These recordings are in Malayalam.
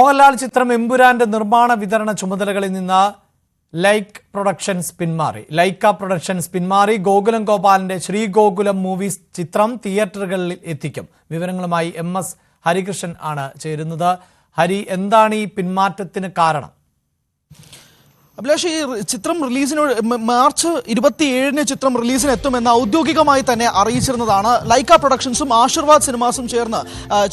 മോഹൻലാൽ ചിത്രം എമ്പുരാന്റെ നിർമ്മാണ വിതരണ ചുമതലകളിൽ നിന്ന് ലൈക്ക് പ്രൊഡക്ഷൻസ് പിന്മാറി. ലൈക്ക പ്രൊഡക്ഷൻസ് പിന്മാറി. ഗോകുലം ഗോപാലിന്റെ ശ്രീ ഗോകുലം മൂവീസ് ചിത്രം തിയേറ്ററുകളിൽ എത്തിക്കും. വിവരങ്ങളുമായി എം എസ് ഹരികൃഷ്ണൻ ആണ് ചേരുന്നത്. ഹരി എന്താണ് ഈ പിന്മാറ്റത്തിന് കാരണം? അഭിലാഷ് ഈ ചിത്രം റിലീസിനോട് മാർച്ച് ഇരുപത്തിയേഴിന് ചിത്രം റിലീസിന് എത്തുമെന്ന് ഔദ്യോഗികമായി തന്നെ അറിയിച്ചിരുന്നതാണ്. ലൈക്ക പ്രൊഡക്ഷൻസും ആശീർവാദ് സിനിമാസും ചേർന്ന്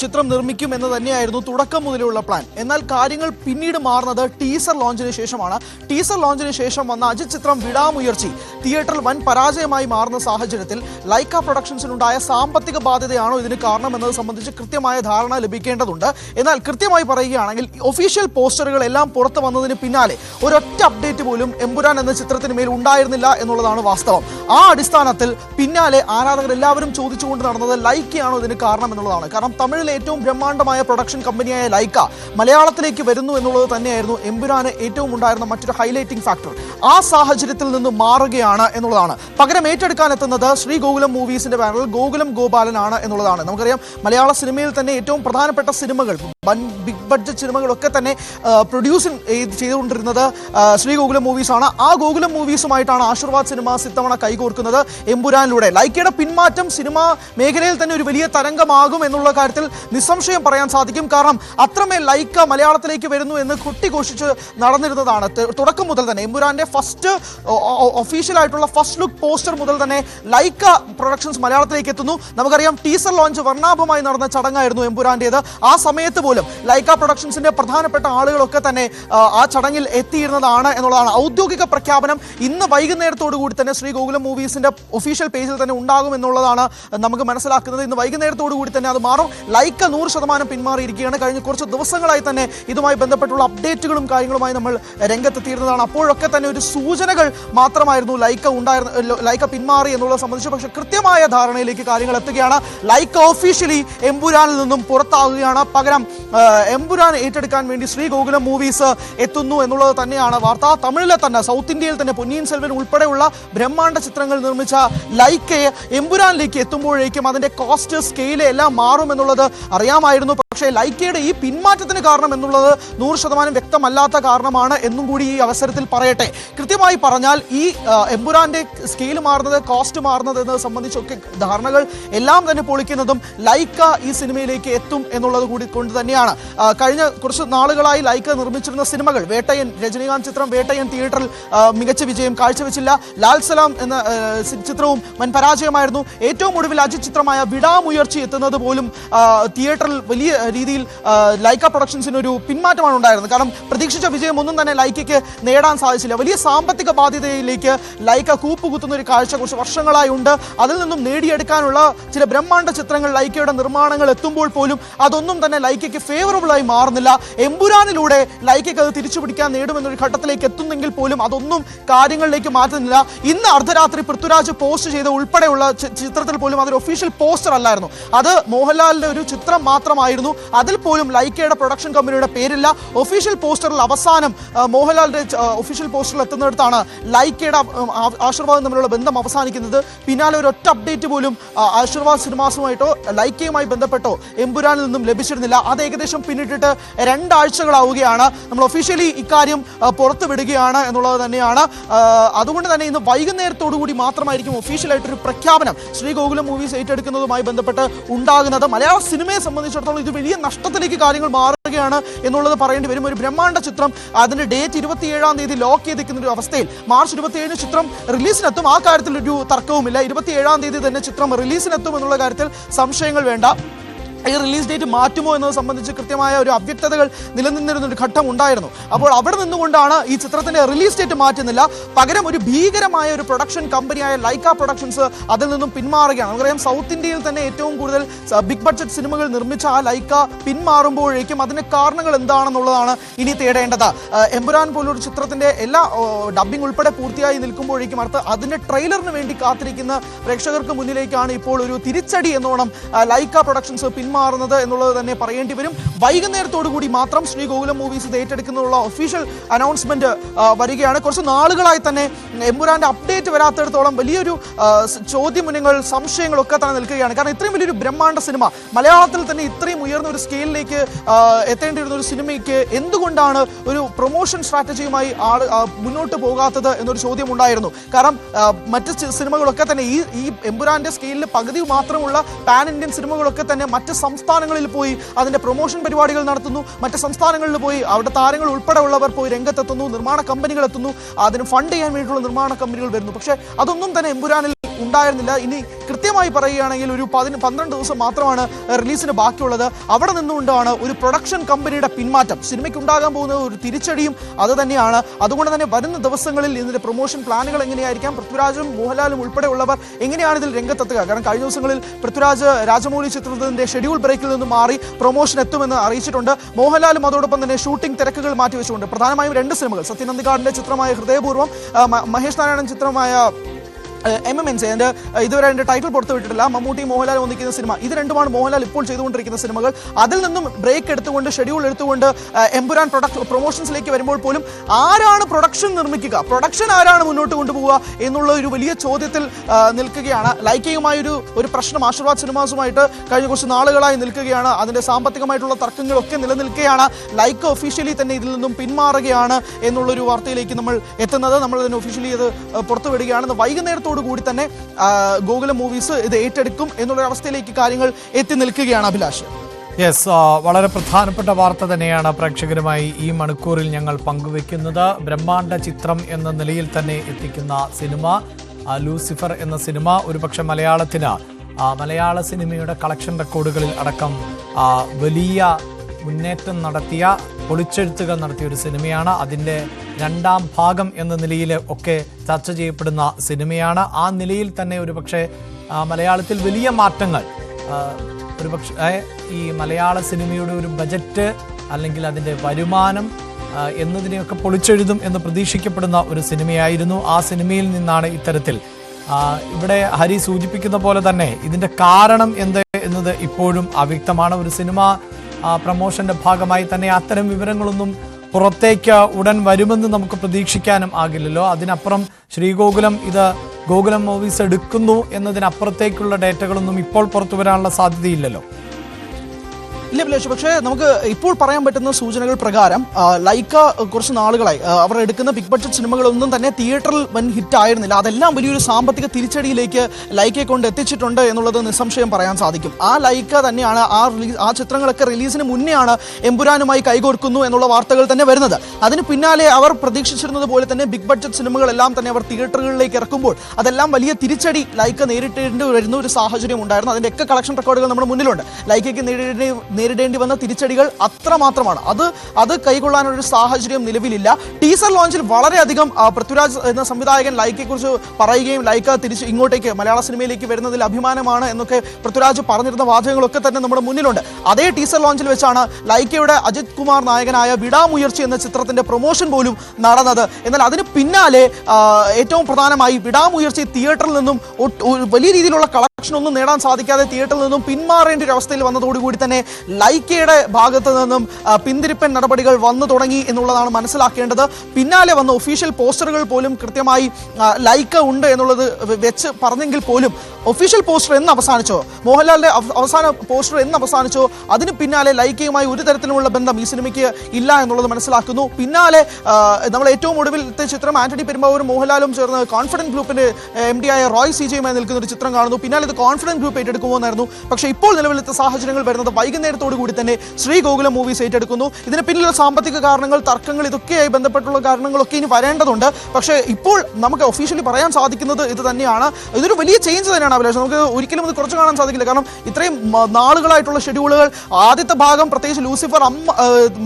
ചിത്രം നിർമ്മിക്കും എന്ന് തന്നെയായിരുന്നു തുടക്കം മുതലുള്ള പ്ലാൻ. എന്നാൽ കാര്യങ്ങൾ പിന്നീട് മാറുന്നത് ടീസർ ലോഞ്ചിന് ശേഷമാണ്. ടീസർ ലോഞ്ചിന് ശേഷം വന്ന അജിത് ചിത്രം വിടാമുയർച്ചി തിയേറ്ററിൽ വൻ പരാജയമായി മാറുന്ന സാഹചര്യത്തിൽ ലൈക്ക പ്രൊഡക്ഷൻസിനുണ്ടായ സാമ്പത്തിക ബാധ്യതയാണോ ഇതിന് കാരണം എന്നത് സംബന്ധിച്ച് കൃത്യമായ ധാരണ ലഭിക്കേണ്ടതുണ്ട്. എന്നാൽ കൃത്യമായി പറയുകയാണെങ്കിൽ ഒഫീഷ്യൽ പോസ്റ്ററുകൾ എല്ലാം പുറത്തു വന്നതിന് പിന്നാലെ ഒരൊറ്റ അപ്ഡേറ്റ് പോലും എമ്പുരാൻ എന്ന ചിത്രത്തിന് മേൽ ഉണ്ടായിരുന്നില്ല എന്നുള്ളതാണ് വാസ്തവം. ആ അടിസ്ഥാനത്തിൽ പിന്നാലെ ആരാധകർ എല്ലാവരും ചോദിച്ചുകൊണ്ട് നടന്നത് ലൈക്കയാണോ ഇതിന് കാരണം എന്നുള്ളതാണ്. കാരണം തമിഴിലെ ഏറ്റവും ബ്രഹ്മാണ്ഡമായ പ്രൊഡക്ഷൻ കമ്പനിയായ ലൈക്ക മലയാളത്തിലേക്ക് വരുന്നു എന്നുള്ളത് തന്നെയായിരുന്നു എമ്പുരാന് ഏറ്റവും ഉണ്ടായിരുന്ന മറ്റൊരു ഹൈലൈറ്റിംഗ് ഫാക്ടർ ആ സാഹചര്യത്തിൽ നിന്ന് മാറുകയാണ് എന്നുള്ളതാണ്. പകരം ഏറ്റെടുക്കാൻ എത്തുന്നത് ശ്രീ ഗോകുലം മൂവീസിന്റെ ബാനറിൽ ഗോകുലം ഗോപാലനാണ് എന്നുള്ളതാണ്. നമുക്കറിയാം മലയാള സിനിമയിൽ തന്നെ ഏറ്റവും പ്രധാനപ്പെട്ട സിനിമകൾ വൻ ബിഗ് ബഡ്ജറ്റ് സിനിമകളൊക്കെ തന്നെ പ്രൊഡ്യൂസ് ചെയ്തുകൊണ്ടിരുന്നത് ശ്രീ ഗോകുലം മൂവീസാണ് ആ ഗോകുലം മൂവീസുമായിട്ടാണ് ആശീർവാദ് സിനിമാസ് ഇത്തവണ കൈകോർക്കുന്നത് എമ്പുരാനിലൂടെ. ലൈക്കയുടെ പിന്മാറ്റം സിനിമാ മേഖലയിൽ തന്നെ ഒരു വലിയ തരംഗമാകും എന്നുള്ള കാര്യത്തിൽ നിസ്സംശയം പറയാൻ സാധിക്കും. കാരണം അത്രമേൽ ലൈക്ക മലയാളത്തിലേക്ക് വരുന്നു എന്ന് കൊട്ടിഘോഷിച്ച് നടന്നിരുന്നതാണ്. തുടക്കം മുതൽ തന്നെ എമ്പുരാന്റെ ഫസ്റ്റ് ഒഫീഷ്യൽ ആയിട്ടുള്ള ഫസ്റ്റ് ലുക്ക് പോസ്റ്റർ മുതൽ തന്നെ ലൈക്ക പ്രൊഡക്ഷൻസ് മലയാളത്തിലേക്ക് എത്തുന്നു. നമുക്കറിയാം ടീസർ ലോഞ്ച് വർണാഭമായി നടന്ന ചടങ്ങായിരുന്നു എമ്പുരാന്റേത്. ആ സമയത്ത് പോലും ലൈക്ക പ്രൊഡക്ഷൻസിന്റെ പ്രധാനപ്പെട്ട ആളുകളൊക്കെ തന്നെ ആ, ചടങ്ങിൽ എത്തിയിരുന്നതാണ് എന്നുള്ളതാണ് ഔദ്യോഗിക പ്രഖ്യാപനം ഇന്ന് വൈകുന്നേരത്തോടു കൂടി തന്നെ ശ്രീ ഗോകുലം മൂവീസിന്റെ ഒഫീഷ്യൽ പേജിൽ തന്നെ ഉണ്ടാകും എന്നുള്ളതാണ് നമുക്ക് മനസ്സിലാക്കുന്നത്. ഇന്ന് വൈകുന്നേരത്തോടു കൂടി തന്നെ അത് മാറും. ലൈക്ക നൂറ് ശതമാനം പിന്മാറിയിരിക്കുകയാണ്. കഴിഞ്ഞ കുറച്ച് ദിവസങ്ങളായി തന്നെ ഇതുമായി ബന്ധപ്പെട്ടുള്ള അപ്ഡേറ്റുകളും കാര്യങ്ങളുമായി നമ്മൾ രംഗത്തെത്തിയിരുന്നതാണ്. അപ്പോഴൊക്കെ തന്നെ ഒരു സൂചനകൾ മാത്രമായിരുന്നു ലൈക്ക ഉണ്ടായിരുന്ന ലൈക്ക പിന്മാറി എന്നുള്ളത് സംബന്ധിച്ച് പക്ഷേ കൃത്യമായ ധാരണയിലേക്ക് കാര്യങ്ങൾ എത്തുകയാണ്. ലൈക്ക ഒഫീഷ്യലി എമ്പുരാനിൽ നിന്നും പുറത്താകുകയാണ്. പകരം എമ്പുരാൻ ഏറ്റെടുക്കാൻ വേണ്ടി ശ്രീ ഗോകുലം മൂവീസ് എത്തുന്നു എന്നുള്ളത് തന്നെയാണ് വാർത്ത. തമിഴിലെ തന്നെ സൗത്ത് ഇന്ത്യയിൽ തന്നെ പൊന്നിയിൻ സെൽവൻ ഉൾപ്പെടെയുള്ള ബ്രഹ്മാണ്ഡ ചിത്രങ്ങൾ നിർമ്മിച്ച ലൈക്ക് എമ്പുരാനിലേക്ക് എത്തുമ്പോഴേക്കും അതിന്റെ കോസ്റ്റ് സ്കെയിൽ എല്ലാം മാറും എന്നുള്ളത് അറിയാമായിരുന്നു. പക്ഷേ ലൈക്കയുടെ ഈ പിന്മാറ്റത്തിന് കാരണം എന്നുള്ളത് നൂറ് ശതമാനം വ്യക്തമല്ലാത്ത കാരണമാണ് എന്നും കൂടി ഈ അവസരത്തിൽ പറയട്ടെ. കൃത്യമായി പറഞ്ഞാൽ ഈ എമ്പുരാന്റെ സ്കെയിൽ മാറുന്നത് കോസ്റ്റ് മാറുന്നത് എന്നത് സംബന്ധിച്ചൊക്കെ ധാരണകൾ എല്ലാം തന്നെ പൊളിക്കുന്നതും ലൈക്ക ഈ സിനിമയിലേക്ക് എത്തും എന്നുള്ളത് കൂടി കൊണ്ട് തന്നെയാണ്. കഴിഞ്ഞ കുറച്ച് നാളുകളായി ലൈക്ക നിർമ്മിച്ചിരുന്ന സിനിമകൾ വേട്ടയൻ രജനീകാന്ത് ചിത്രം വേട്ടയൻ തിയേറ്ററിൽ മികച്ച വിജയം കാഴ്ചവെച്ചില്ല. ലാൽ സലാം എന്ന ചിത്രവും വൻ പരാജയമായിരുന്നു. ഏറ്റവും ഒടുവിൽ അജിത് ചിത്രമായ വിടാമുയർച്ചി എത്തുന്നത് പോലും തിയേറ്ററിൽ വലിയ രീതിയിൽ ലൈക്ക പ്രൊഡക്ഷൻസിന് ഒരു പിന്മാറ്റമാണ് ഉണ്ടായിരുന്നത്. കാരണം പ്രതീക്ഷിച്ച വിജയം ഒന്നും തന്നെ ലൈക്കയ്ക്ക് നേടാൻ സാധിച്ചില്ല. വലിയ സാമ്പത്തിക ബാധ്യതയിലേക്ക് ലൈക്ക കൂപ്പുകുത്തുന്ന ഒരു കാഴ്ച കുറച്ച് വർഷങ്ങളായി ഉണ്ട്. അതിൽ നിന്നും നേടിയെടുക്കാനുള്ള ചില ബ്രഹ്മാണ്ഡ ചിത്രങ്ങൾ ലൈക്കയുടെ നിർമ്മാണങ്ങൾ എത്തുമ്പോൾ പോലും അതൊന്നും തന്നെ ലൈക്കയ്ക്ക് ഫേവറബിൾ ആയി മാറുന്നില്ല. എമ്പുരാനിലൂടെ ലൈക്കയ്ക്ക് അത് തിരിച്ചു പിടിക്കാൻ നേടുമെന്നൊരു ഘട്ടത്തിലേക്ക് എത്തുന്നെങ്കിൽ പോലും അതൊന്നും കാര്യങ്ങളിലേക്ക് മാറ്റുന്നില്ല. ഇന്ന് അർദ്ധരാത്രി പൃഥ്വിരാജ് പോസ്റ്റ് ചെയ്ത ഉൾപ്പെടെയുള്ള ചിത്രത്തിൽ പോലും അതൊരു ഒഫീഷ്യൽ പോസ്റ്റർ അല്ലായിരുന്നു. അത് മോഹൻലാലിന്റെ ഒരു ചിത്രം മാത്രമായിരുന്നു. അതിൽ പോലും ലൈക്കയുടെ പ്രൊഡക്ഷൻ കമ്പനിയുടെ പേരില്ല. ഒഫീഷ്യൽ പോസ്റ്ററിൽ അവസാനം മോഹൻലാലിന്റെ ഒഫീഷ്യൽ പോസ്റ്ററിൽ എത്തുന്നിടത്താണ് ലൈക്കയുടെ ആശീർവാദം തമ്മിലുള്ള ബന്ധം അവസാനിക്കുന്നത്. പിന്നാലെ ഒരു ഒറ്റ അപ്ഡേറ്റ് പോലും ആശീർവാദ് സിനിമാസുമായിട്ടോ ലൈക്കയുമായി ബന്ധപ്പെട്ടോ എമ്പുരാനിൽ നിന്നും ലഭിച്ചിരുന്നില്ല. അത് ഏകദേശം പിന്നിട്ടിട്ട് രണ്ടാഴ്ചകളാവുകയാണ്. നമ്മൾ ഒഫീഷ്യലി ഇക്കാര്യം പുറത്തുവിടുകയാണ് പുറത്തു വിടുകയാണ് എന്നുള്ളത് തന്നെയാണ്. അതുകൊണ്ട് തന്നെ ഇന്ന് വൈകുന്നേരത്തോടുകൂടി മാത്രമായിരിക്കും ഒഫീഷ്യലായിട്ടൊരു പ്രഖ്യാപനം ശ്രീ ഗോകുലം മൂവീസ് ഏറ്റെടുക്കുന്നതുമായി ബന്ധപ്പെട്ട് ഉണ്ടാകുന്നത്. മലയാള സിനിമയെ സംബന്ധിച്ചിടത്തോളം ഇത് വലിയ നഷ്ടത്തിലേക്ക് കാര്യങ്ങൾ മാറുകയാണ് എന്നുള്ളത് പറയേണ്ടി വരും. ഒരു ബ്രഹ്മാണ്ഡ ചിത്രം അതിന്റെ ഡേറ്റ് ഇരുപത്തിയേഴാം തീയതി ലോക്ക് ചെയ്തിരിക്കുന്ന ഒരു അവസ്ഥയിൽ മാർച്ച് ഇരുപത്തിയേഴിന് ചിത്രം റിലീസിനെത്തും ആ കാര്യത്തിൽ ഒരു തർക്കവുമില്ല. ഇരുപത്തിയേഴാം തീയതി തന്നെ ചിത്രം റിലീസിനെത്തും എന്നുള്ള കാര്യത്തിൽ സംശയങ്ങൾ വേണ്ട. ഈ റിലീസ് ഡേറ്റ് മാറ്റുമോ എന്നത് സംബന്ധിച്ച് കൃത്യമായ ഒരു അവ്യക്തതകൾ നിലനിന്നിരുന്ന ഒരു ഘട്ടം ഉണ്ടായിരുന്നു. അപ്പോൾ അവിടെ നിന്നുകൊണ്ടാണ് ഈ ചിത്രത്തിന്റെ റിലീസ് ഡേറ്റ് മാറ്റുന്നില്ല. പകരം ഒരു ഭീകരമായ ഒരു പ്രൊഡക്ഷൻ കമ്പനിയായ ലൈക്ക പ്രൊഡക്ഷൻസ് അതിൽ നിന്നും പിന്മാറുകയാണ്. നമുക്കറിയാം സൗത്ത് ഇന്ത്യയിൽ തന്നെ ഏറ്റവും കൂടുതൽ ബിഗ് ബഡ്ജറ്റ് സിനിമകൾ നിർമ്മിച്ച ആ ലൈക്ക പിന്മാറുമ്പോഴേക്കും അതിന് കാരണങ്ങൾ എന്താണെന്നുള്ളതാണ് ഇനി തേടേണ്ടത്. എമ്പുരാൻ പോലൊരു ചിത്രത്തിന്റെ എല്ലാ ഡബിംഗ് ഉൾപ്പെടെ പൂർത്തിയായി നിൽക്കുമ്പോഴേക്കും അടുത്ത് അതിന്റെ ട്രെയിലറിന് വേണ്ടി കാത്തിരിക്കുന്ന പ്രേക്ഷകർക്ക് മുന്നിലേക്കാണ് ഇപ്പോൾ ഒരു തിരിച്ചടി എന്നോണം ലൈക്ക പ്രൊഡക്ഷൻസ് എന്നുള്ളത് തന്നെ പറയേണ്ടി വരും. വൈകുന്നേരത്തോടു കൂടി മാത്രം ശ്രീ ഗോകുലം മൂവീസ് ഏറ്റെടുക്കുന്നുള്ള ഒഫീഷ്യൽ അനൗൺസ്മെന്റ് വരികയാണ്. കുറച്ച് നാളുകളായി തന്നെ എമ്പുരാന്റെ അപ്ഡേറ്റ് വരാത്തിടത്തോളം വലിയൊരു ചോദ്യമുന്നങ്ങൾ സംശയങ്ങളൊക്കെ തന്നെ നിൽക്കുകയാണ്. കാരണം ഇത്രയും വലിയൊരു ബ്രഹ്മാണ്ഡ സിനിമ മലയാളത്തിൽ തന്നെ ഇത്രയും ഉയർന്ന ഒരു സ്കെയിലിലേക്ക് എത്തേണ്ടിയിരുന്ന ഒരു സിനിമയ്ക്ക് എന്തുകൊണ്ടാണ് ഒരു പ്രൊമോഷൻ സ്ട്രാറ്റജിയുമായി ആൾ മുന്നോട്ട് പോകാത്തത് എന്നൊരു ചോദ്യം ഉണ്ടായിരുന്നു കാരണം മറ്റ് സിനിമകളൊക്കെ തന്നെ ഈ ഈ എമ്പുരാന്റെ സ്കെയിലിൽ പകുതി മാത്രമുള്ള പാൻ ഇന്ത്യൻ സിനിമകളൊക്കെ തന്നെ മറ്റ് സംസ്ഥാനങ്ങളിൽ പോയി അതിന്റെ പ്രൊമോഷൻ പരിപാടികൾ നടത്തുന്നു. മറ്റ് സംസ്ഥാനങ്ങളിൽ പോയി അവിടെ താരങ്ങൾ ഉൾപ്പെടെ ഉള്ളവർ പോയി രംഗത്തെത്തുന്നു. നിർമ്മാണ കമ്പനികൾ എത്തുന്നു അതിന് ഫണ്ട് ചെയ്യാൻ വേണ്ടിയിട്ടുള്ള നിർമ്മാണ കമ്പനികൾ വരുന്നു. പക്ഷേ അതൊന്നും തന്നെ എമ്പുരാനിൽ ഉണ്ടായിരുന്നില്ല. ഇനി കൃത്യമായി പറയുകയാണെങ്കിൽ ഒരു പതിന് പന്ത്രണ്ട് ദിവസം മാത്രമാണ് റിലീസിന് ബാക്കിയുള്ളത്. അവിടെ നിന്നുകൊണ്ടാണ് ഒരു പ്രൊഡക്ഷൻ കമ്പനിയുടെ പിന്മാറ്റം. സിനിമയ്ക്ക് ഉണ്ടാകാൻ പോകുന്ന ഒരു തിരിച്ചടിയും അത് തന്നെയാണ്. അതുകൊണ്ട് തന്നെ വരുന്ന ദിവസങ്ങളിൽ ഇതിന്റെ പ്രൊമോഷൻ പ്ലാനുകൾ എങ്ങനെയായിരിക്കാം? പൃഥ്വിരാജും മോഹൻലാലും ഉൾപ്പെടെയുള്ളവർ എങ്ങനെയാണ് ഇതിൽ രംഗത്തെത്തുക? കാരണം കഴിഞ്ഞ ദിവസങ്ങളിൽ പൃഥ്വിരാജ് രാജമൗലി ചിത്രത്തിന്റെ ഷെഡ്യൂൾ ബ്രേക്കിൽ നിന്ന് മാറി പ്രൊമോഷൻ എത്തുമെന്ന് അറിയിച്ചിട്ടുണ്ട്. മോഹൻലാലും അതോടൊപ്പം തന്നെ ഷൂട്ടിംഗ് തിരക്കുകൾ മാറ്റിവെച്ചുകൊണ്ട്. പ്രധാനമായും രണ്ട് സിനിമകൾ. സത്യനന്ദിക്കാടിന്റെ ചിത്രമായ ഹൃദയപൂർവം മഹേഷ് നാരായണൻ ചിത്രമായ എം എം എൻ സി ഇതുവരെ അതിന്റെ ടൈറ്റിൽ പുറത്തു വിട്ടിട്ടില്ല മമ്മൂട്ടി മോഹൻലാൽ ഒന്നിക്കുന്ന സിനിമ. ഇത് രണ്ടുമാണ് മോഹൻലാൽ ഇപ്പോൾ ചെയ്തുകൊണ്ടിരിക്കുന്ന സിനിമകൾ. അതിൽ നിന്നും ബ്രേക്ക് എടുത്തുകൊണ്ട് ഷെഡ്യൂൾ എടുത്തുകൊണ്ട് എംപുരാൻ പ്രൊഡക്ട് പ്രൊമോഷൻസിലേക്ക് വരുമ്പോൾ പോലും ആരാണ് പ്രൊഡക്ഷൻ നിർമ്മിക്കുക? പ്രൊഡക്ഷൻ ആരാണ് മുന്നോട്ട് കൊണ്ടുപോകുക എന്നുള്ള ഒരു വലിയ ചോദ്യത്തിൽ നിൽക്കുകയാണ്. ലൈക്കയുമായ ഒരു ഒരു പ്രശ്നം ആശീർവാദ് സിനിമാസുമായിട്ട് കഴിഞ്ഞ കുറച്ച് നാളുകളായി നിൽക്കുകയാണ്. അതിന്റെ സാമ്പത്തികമായിട്ടുള്ള തർക്കങ്ങളൊക്കെ നിലനിൽക്കുകയാണ്. ലൈക്ക ഒഫീഷ്യലി തന്നെ ഇതിൽ നിന്നും പിന്മാറുകയാണ് എന്നുള്ളൊരു വാർത്തയിലേക്ക് നമ്മൾ എത്തുന്നത്. നമ്മൾ അതിനെ ഒഫീഷ്യലി അത് പുറത്തുവിടുകയാണ് വൈകുന്നേരത്തോടു കൂടി തന്നെ ഗൂഗിൾ മൂവീസ് ഇത് ഏറ്റെടുക്കും എന്നുള്ള അവസ്ഥയിലേക്ക് കാര്യങ്ങൾ എത്തി നിൽക്കുകയാണ് അഭിലാഷ്. യെസ് വളരെ പ്രധാനപ്പെട്ട വാർത്ത തന്നെയാണ് പ്രേക്ഷകരുമായി ഈ മണിക്കൂറിൽ ഞങ്ങൾ പങ്കുവെക്കുന്നത്. ബ്രഹ്മാണ്ഡ ചിത്രം എന്ന നിലയിൽ തന്നെ എത്തിക്കുന്ന സിനിമ ലൂസിഫർ എന്ന സിനിമ ഒരുപക്ഷെ മലയാളത്തിന് മലയാള സിനിമയുടെ കളക്ഷൻ റെക്കോർഡുകളിൽ അടക്കം വലിയ മുന്നേറ്റം നടത്തിയ പൊളിച്ചെഴുത്തുകൾ നടത്തിയ ഒരു സിനിമയാണ്. അതിന്റെ രണ്ടാം ഭാഗം എന്ന നിലയിൽ ഒക്കെ ചർച്ച ചെയ്യപ്പെടുന്ന സിനിമയാണ്. ആ നിലയിൽ തന്നെ ഒരു പക്ഷേ മലയാളത്തിൽ വലിയ മാറ്റങ്ങൾ ഒരു പക്ഷേ ഈ മലയാള സിനിമയുടെ ഒരു ബജറ്റ് അല്ലെങ്കിൽ അതിന്റെ വരുമാനം എന്നതിനെയൊക്കെ പൊളിച്ചെഴുതും എന്ന് പ്രതീക്ഷിക്കപ്പെടുന്ന ഒരു സിനിമയായിരുന്നു ആ സിനിമയിൽ നിന്നാണ് ഇത്തരത്തിൽ. ഇവിടെ ഹരി സൂചിപ്പിക്കുന്ന പോലെ തന്നെ ഇതിന്റെ കാരണം എന്ത് എന്നത് ഇപ്പോഴും അവ്യക്തമാണ്. ഒരു സിനിമ പ്രമോഷന്റെ ഭാഗമായി തന്നെ അത്തരം വിവരങ്ങളൊന്നും പുറത്തേക്ക് ഉടൻ വരുമെന്ന് നമുക്ക് പ്രതീക്ഷിക്കാനും ആകില്ലല്ലോ. അതിനപ്പുറം ശ്രീഗോകുലം ഇത് ഗോകുലം മൂവീസ് എടുക്കുന്നു എന്നതിനപ്പുറത്തേക്കുള്ള ഡേറ്റകളൊന്നും ഇപ്പോൾ പുറത്തു വരാനുള്ള സാധ്യതയില്ലല്ലോ. ഇല്ല അഭിലാഷ് പക്ഷേ നമുക്ക് ഇപ്പോൾ പറയാൻ പറ്റുന്ന സൂചനകൾ പ്രകാരം ലൈക്ക കുറച്ച് നാളുകളായി. അവർ എടുക്കുന്ന ബിഗ് ബഡ്ജറ്റ് സിനിമകളൊന്നും തന്നെ തിയേറ്ററിൽ വൻ ഹിറ്റ് ആയിരുന്നില്ല അതെല്ലാം വലിയൊരു സാമ്പത്തിക തിരിച്ചടിയിലേക്ക് ലൈക്കയെ കൊണ്ട് എത്തിച്ചിട്ടുണ്ട് എന്നുള്ളത് നിസ്സംശയം പറയാൻ സാധിക്കും. ആ ലൈക്ക തന്നെയാണ് ആ റിലീസ് ആ ചിത്രങ്ങളൊക്കെ റിലീസിന് മുന്നെയാണ് എമ്പുരാനുമായി കൈകോർക്കുന്നു എന്നുള്ള വാർത്തകൾ തന്നെ വരുന്നത്. അതിന് പിന്നാലെ അവർ പ്രതീക്ഷിച്ചിരുന്നത് പോലെ തന്നെ ബിഗ് ബഡ്ജറ്റ് സിനിമകളെല്ലാം തന്നെ അവർ തിയേറ്ററുകളിലേക്ക് ഇറക്കുമ്പോൾ അതെല്ലാം വലിയ തിരിച്ചടി ലൈക്ക നേരിട്ടേണ്ടി വരുന്ന ഒരു സാഹചര്യം ഉണ്ടായിരുന്നു. അതിന്റെയൊക്കെ കളക്ഷൻ റെക്കോർഡുകൾ നമ്മുടെ മുന്നിലുണ്ട്. ലൈക്കയ്ക്ക് നേരിടേണ്ടി നേരിടേണ്ടി വന്ന തിരിച്ചടികൾ അത്രമാത്രമാണ്. അത് അത് കൈകൊള്ളാനൊരു സാഹചര്യം നിലവിലില്ല. ടീസർ ലോഞ്ചിൽ വളരെയധികം പൃഥ്വിരാജ് എന്ന സംവിധായകൻ ലൈക്കയെ കുറിച്ച് പറയുകയും ലൈക്ക തിരിച്ച് ഇങ്ങോട്ടേക്ക് മലയാള സിനിമയിലേക്ക് വരുന്നതിൽ അഭിമാനമാണ് എന്നൊക്കെ പൃഥ്വിരാജ് പറഞ്ഞിരുന്ന വാചകങ്ങളൊക്കെ തന്നെ നമ്മുടെ മുന്നിലുണ്ട്. അതേ ടീസർ ലോഞ്ചിൽ വെച്ചാണ് ലൈക്കയുടെ അജിത് കുമാർ നായകനായ വിടാമുയർച്ചി എന്ന ചിത്രത്തിന്റെ പ്രൊമോഷൻ പോലും നടന്നത്. എന്നാൽ അതിന് പിന്നാലെ ഏറ്റവും പ്രധാനമായി വിടാമുയർച്ചി തിയേറ്ററിൽ നിന്നും വലിയ രീതിയിലുള്ള കളക്ഷൻ ഒന്നും നേടാൻ സാധിക്കാതെ തിയേറ്ററിൽ നിന്നും പിന്മാറേണ്ട ഒരു അവസ്ഥയിൽ വന്നതോടുകൂടി തന്നെ ലൈക്കയുടെ ഭാഗത്ത് നിന്നും പിന്തിരിപ്പൻ നടപടികൾ വന്നു തുടങ്ങി എന്നുള്ളതാണ് മനസ്സിലാക്കേണ്ടത്. പിന്നാലെ വന്ന ഒഫീഷ്യൽ പോസ്റ്ററുകൾ പോലും കൃത്യമായി ലൈക്ക ഉണ്ട് എന്നുള്ളത് വെച്ച് പറഞ്ഞെങ്കിൽ പോലും ഒഫീഷ്യൽ പോസ്റ്റർ എന്ന് അവസാനിച്ചോ. മോഹൻലാലിന്റെ അവസാന പോസ്റ്റർ എന്ന് അവസാനിച്ചോ. അതിന് പിന്നാലെ ലൈക്കയുമായി ഒരു തരത്തിലുമുള്ള ബന്ധം ഈ സിനിമയ്ക്ക് ഇല്ല എന്നുള്ളത് മനസ്സിലാക്കുന്നു. പിന്നാലെ നമ്മൾ ഏറ്റവും ഒടുവിലത്തെ ചിത്രം ആന്റണി പെരുമ്പാവൂരും മോഹൻലാലും ചേർന്ന് കോൺഫിഡൻസ് ഗ്രൂപ്പിന്റെ എം ഡി ആയ റോയ് സി ജെയുമായി നിൽക്കുന്ന ഒരു ചിത്രം കാണുന്നു. പിന്നാലെ ഇത് കോൺഫിഡൻസ് ഗ്രൂപ്പ് ഏറ്റെടുക്കുമെന്നായിരുന്നു. പക്ഷേ ഇപ്പോൾ നിലവിലത്തെ സാഹചര്യങ്ങൾ വരുന്നത് വൈകുന്നേരത്തോടു കൂടി തന്നെ ശ്രീ ഗോകുലം മൂവീസ് ഏറ്റെടുക്കുന്നു. ഇതിന് പിന്നിലുള്ള സാമ്പത്തിക കാരണങ്ങൾ തർക്കങ്ങൾ ഇതൊക്കെയായി ബന്ധപ്പെട്ടുള്ള കാരണങ്ങളൊക്കെ ഇനി വരേണ്ടതുണ്ട്. പക്ഷേ ഇപ്പോൾ നമുക്ക് ഒഫീഷ്യലി പറയാൻ സാധിക്കുന്നത് ഇത് തന്നെയാണ്. ഇതൊരു വലിയ ചേഞ്ച് തന്നെയാണ്. അഭിലാഷ് നമുക്ക് ഒരിക്കലും ഇത് കുറച്ച് കാണാൻ സാധിക്കില്ല. കാരണം ഇത്രയും നാളുകളായിട്ടുള്ള ഷെഡ്യൂളുകൾ ആദ്യത്തെ ഭാഗം പ്രത്യേകിച്ച് ലൂസിഫർ അമ്മ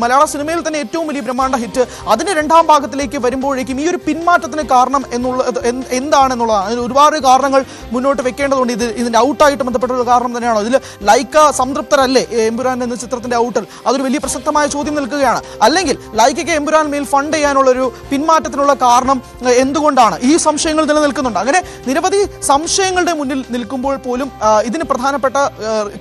മലയാള സിനിമയിൽ തന്നെ ഏറ്റവും വലിയ ബ്രഹ്മാണ്ട ഹിറ്റ്. അതിന്റെ രണ്ടാം ഭാഗത്തിലേക്ക് വരുമ്പോഴേക്കും ഈ ഒരു പിന്മാറ്റത്തിന് കാരണം എന്നുള്ള എന്താണെന്നുള്ളതാണ് അതിന് ഒരുപാട് കാരണങ്ങൾ മുന്നോട്ട് വെക്കേണ്ടതുണ്ട്. ഇത് ഇതിന്റെ ഔട്ടായിട്ട് ബന്ധപ്പെട്ട ഒരു കാരണം തന്നെയാണോ? ഇതിൽ ലൈക്ക സംതൃപ്തരല്ലേ? എംപുരാൻ എന്ന ചിത്രത്തിന്റെ ഔട്ടിൽ? അതൊരു വലിയ പ്രസക്തമായ ചോദ്യം നിൽക്കുകയാണ്. അല്ലെങ്കിൽ ലൈക്കയ്ക്ക് എമ്പുരാൻ മേൽ ഫണ്ട് ചെയ്യാനുള്ള ഒരു പിന്മാറ്റത്തിനുള്ള കാരണം എന്തുകൊണ്ടാണ്? ഈ സംശയങ്ങൾ നിലനിൽക്കുന്നുണ്ട്. അങ്ങനെ നിരവധി സംശയങ്ങളുടെ മുന്നിൽ നിൽക്കുമ്പോൾ പോലും ഇതിന് പ്രധാനപ്പെട്ട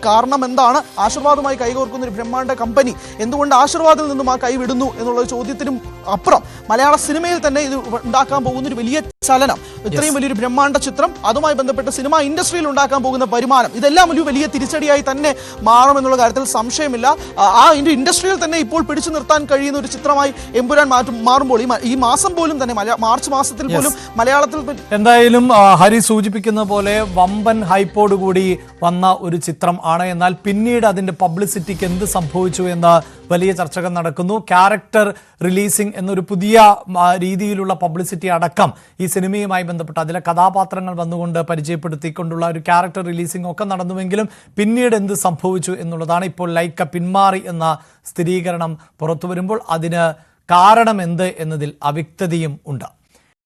കാരണം എന്താണ്? ആശീർവാദമായി കൈകോർക്കുന്ന ഒരു ബ്രഹ്മാണ്ഡ കമ്പനി എന്തുകൊണ്ട് ആശീർവാദിൽ നിന്നും ആ കൈവിടുന്നു എന്നുള്ള ചോദ്യത്തിനും അപ്പുറം മലയാള സിനിമയിൽ തന്നെ ഇത് ഉണ്ടാക്കാൻ പോകുന്ന ഒരു വലിയ ചലനം. ഇത്രയും വലിയൊരു ബ്രഹ്മാണ്ഡ ചിത്രം അതുമായി ബന്ധപ്പെട്ട് സിനിമ ഇൻഡസ്ട്രിയിൽ ഉണ്ടാക്കാൻ പോകുന്ന വരുമാനം ഇതെല്ലാം ഒരു വലിയ തിരിച്ചടിയായി തന്നെ മാറുമെന്നുള്ള കാര്യത്തിൽ സംശയമില്ല. ആ, ഇൻഡസ്ട്രിയിൽ തന്നെ ഇപ്പോൾ പിടിച്ചു നിർത്താൻ കഴിയുന്ന ഒരു ചിത്രമായി എമ്പുരാൻ മാറ്റും മാറുമ്പോൾ ഈ മാസം പോലും തന്നെ മാർച്ച് മാസത്തിൽ പോലും മലയാളത്തിൽ എന്തായാലും ഹരി സൂചിപ്പിക്കുന്ന പോലെ വമ്പൻ ഹൈപ്പോട് കൂടി വന്ന ഒരു ചിത്രം ആണ്. എന്നാൽ പിന്നീട് അതിന്റെ പബ്ലിസിറ്റിക്ക് എന്ത് സംഭവിച്ചു എന്ന വലിയ ചർച്ചകൾ നടക്കുന്നു. ക്യാരക്ടർ റിലീസിംഗ് എന്നൊരു പുതിയ രീതിയിലുള്ള പബ്ലിസിറ്റി അടക്കം ഈ സിനിമയുമായി ബന്ധപ്പെട്ട് അതിലെ കഥാപാത്രങ്ങൾ വന്നുകൊണ്ട് പരിചയപ്പെടുത്തിക്കൊണ്ടുള്ള ഒരു ക്യാരക്ടർ റിലീസിംഗ് ഒക്കെ നടന്നുവെങ്കിലും പിന്നീട് എന്ത് സംഭവിച്ചു എന്നുള്ളതാണ് ഇപ്പോൾ ലൈക്ക പിന്മാറി എന്ന സ്ഥിരീകരണം പുറത്തു വരുമ്പോൾ അതിന് കാരണം എന്ത് എന്നതിൽ അവ്യക്തതയും ഉണ്ട്.